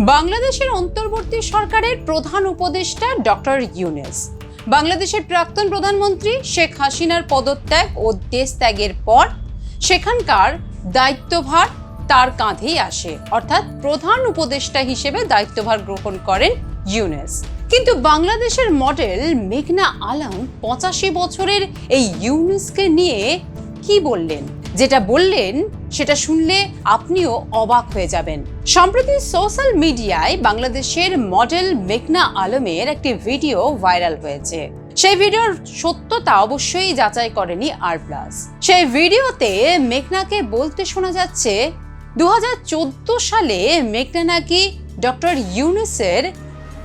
বাংলাদেশের অন্তর্বর্তী সরকারের প্রধান উপদেষ্টা ডক্টর ইউনেস। বাংলাদেশের প্রাক্তন প্রধানমন্ত্রী শেখ হাসিনার পদত্যাগ ও দেশ ত্যাগের পর সেখানকার দায়িত্বভার তার কাঁধেই আসে, অর্থাৎ প্রধান উপদেষ্টা হিসেবে দায়িত্বভার গ্রহণ করেন ইউনেস। কিন্তু বাংলাদেশের মডেল মেঘনা আলম পঁচাশি বছরের এই ইউনেসকে নিয়ে কি বললেন? যেটা বললেন, সেটা শুনলে আপনিও অবাক হয়ে যাবেন। সম্প্রতি সোশ্যাল মিডিয়ায় বাংলাদেশের মডেল মেঘনা আলমের একটি ভিডিও ভাইরাল হয়েছে। সেই ভিডিওর সত্যতা অবশ্যই যাচাই করেনি আর প্লাস সেই ভিডিওতে মেঘনাকে বলতে শোনা যাচ্ছে দু হাজার চোদ্দ সালে মেঘনা নাকি ডক্টর ইউনুসের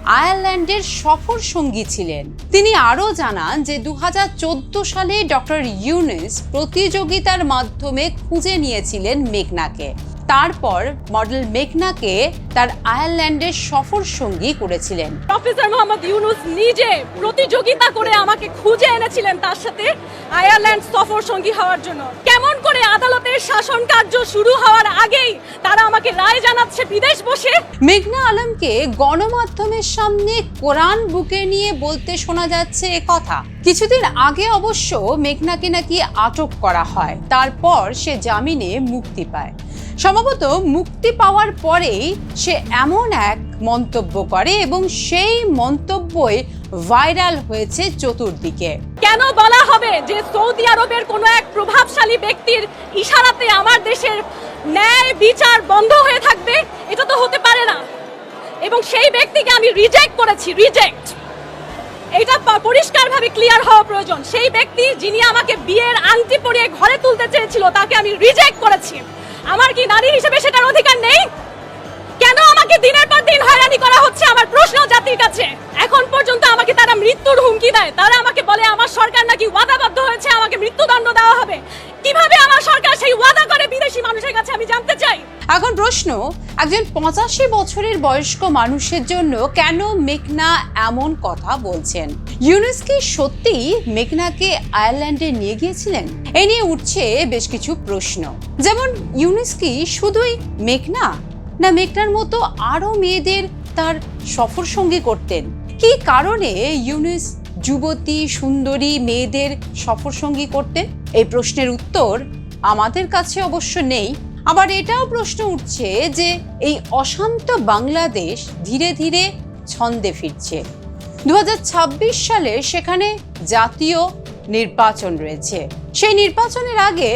আয়ারল্যান্ডের সফর সঙ্গী ছিলেন। তিনি আরও জানান যে দু হাজার চোদ্দ সালে ডক্টর ইউনেস প্রতিযোগিতার মাধ্যমে খুঁজে নিয়েছিলেন মেঘনাকে। তারপর মডেল মেঘনাকে তার আয়ারল্যান্ডের সফর সঙ্গী করেছিলেন। প্রফেসর মোহাম্মদ ইউনুস নিজে প্রতিযোগিতা করে আমাকে খুঁজে এনেছিলেন তার সাথে আয়ারল্যান্ড সফর সঙ্গী হওয়ার জন্য। কেমন করে আদালতের শাসন কার্য শুরু হওয়ার আগেই তারা আমাকে রায় জানাচ্ছে বিদেশ বসে? মেঘনা আলমকে গণমাধ্যমের সামনে কোরআন বুকে নিয়ে বলতে শোনা যাচ্ছে এ কথা। কিছুদিন আগে অবশ্য মেঘনাকে নাকি আটক করা হয়। তারপর সে জামিনে মুক্তি পায়। সম্ভবত মুক্তি পাওয়ার পরেই সে এমন এক মন্তব্য করে এবং সেই মন্তব্যই ভাইরাল হয়েছে চতুর্দিকে। কেন বলা হবে যে সৌদি আরবের কোনো এক প্রভাবশালী ব্যক্তির ইশারাতে আমার দেশের ন্যায় বিচার বন্ধ হয়ে থাকবে? এটা তো হতে পারে না। এবং সেই ব্যক্তিকে আমি রিজেক্ট করেছি রিজেক্ট এটা পরিষ্কারভাবে ক্লিয়ার হওয়া প্রয়োজন। সেই ব্যক্তি যিনি আমাকে বিয়ের আংটি পরিয়ে ঘরে তুলতে চেয়েছিল, তাকে আমি রিজেক্ট করেছি। আমার কি নারী হিসেবে সেটার অধিকার নেই? কেন আমাকে দিনের পর দিন হয়রানি করা হচ্ছে আমার প্রশ্ন জাতির কাছে? এখন পর্যন্ত আমাকে তারা মৃত্যুর হুমকি দেয়। তারা আমাকে বলে, আমার সরকার নাকি ওয়াদাবদ্ধ হয়েছে, আমাকে মৃত্যুদণ্ড দেওয়া হবে। কীভাবে আমার সরকার সেই ওয়াদা করে বিদেশি মানুষের কাছে আমি জানতে চাই? এখন প্রশ্ন একজন পঁচাশি বছরের বয়স্ক মানুষের জন্য কেন মেঘনা এমন কথা বলছেন? ইউনেস কি সত্যি মেঘনাকে আয়ারল্যান্ডে নিয়ে গিয়েছিলেন? এ নিয়ে উঠছে বেশ কিছু প্রশ্ন। যেমন, ইউনেস কি শুধুই মেঘনা? না, মেঘনার মতো আরও মেয়েদের তার সফর সঙ্গী করতেন? কি কারণে ইউনেস যুবতী, সুন্দরী মেয়েদের সফর সঙ্গী করতেন? এই প্রশ্নের উত্তর আমাদের কাছে অবশ্য নেই। আবার এটাও প্রশ্ন উঠছে যে এই অশান্ত বাংলাদেশ ধীরে ধীরে ছন্দে ফিরছে। দু হাজার ছাব্বিশ সালে সেখানে জাতীয় নির্বাচন রয়েছে। সেই নির্বাচনের আগে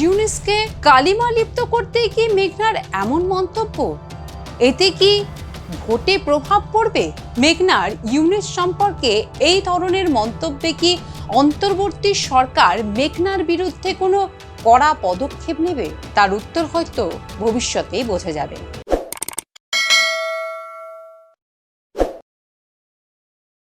ইউনেসকে কালিমা লিপ্ত করতে কি মেঘনার এমন মন্তব্য? এতে কি ভোটে প্রভাব পড়বে? মেঘনার ইউনেস সম্পর্কে এই ধরনের মন্তব্যে কি অন্তর্বর্তী সরকার মেঘনার বিরুদ্ধে কোনো কড়া পদক্ষেপ নেবে তার উত্তর হয়তো ভবিষ্যতেই বোঝা যাবে।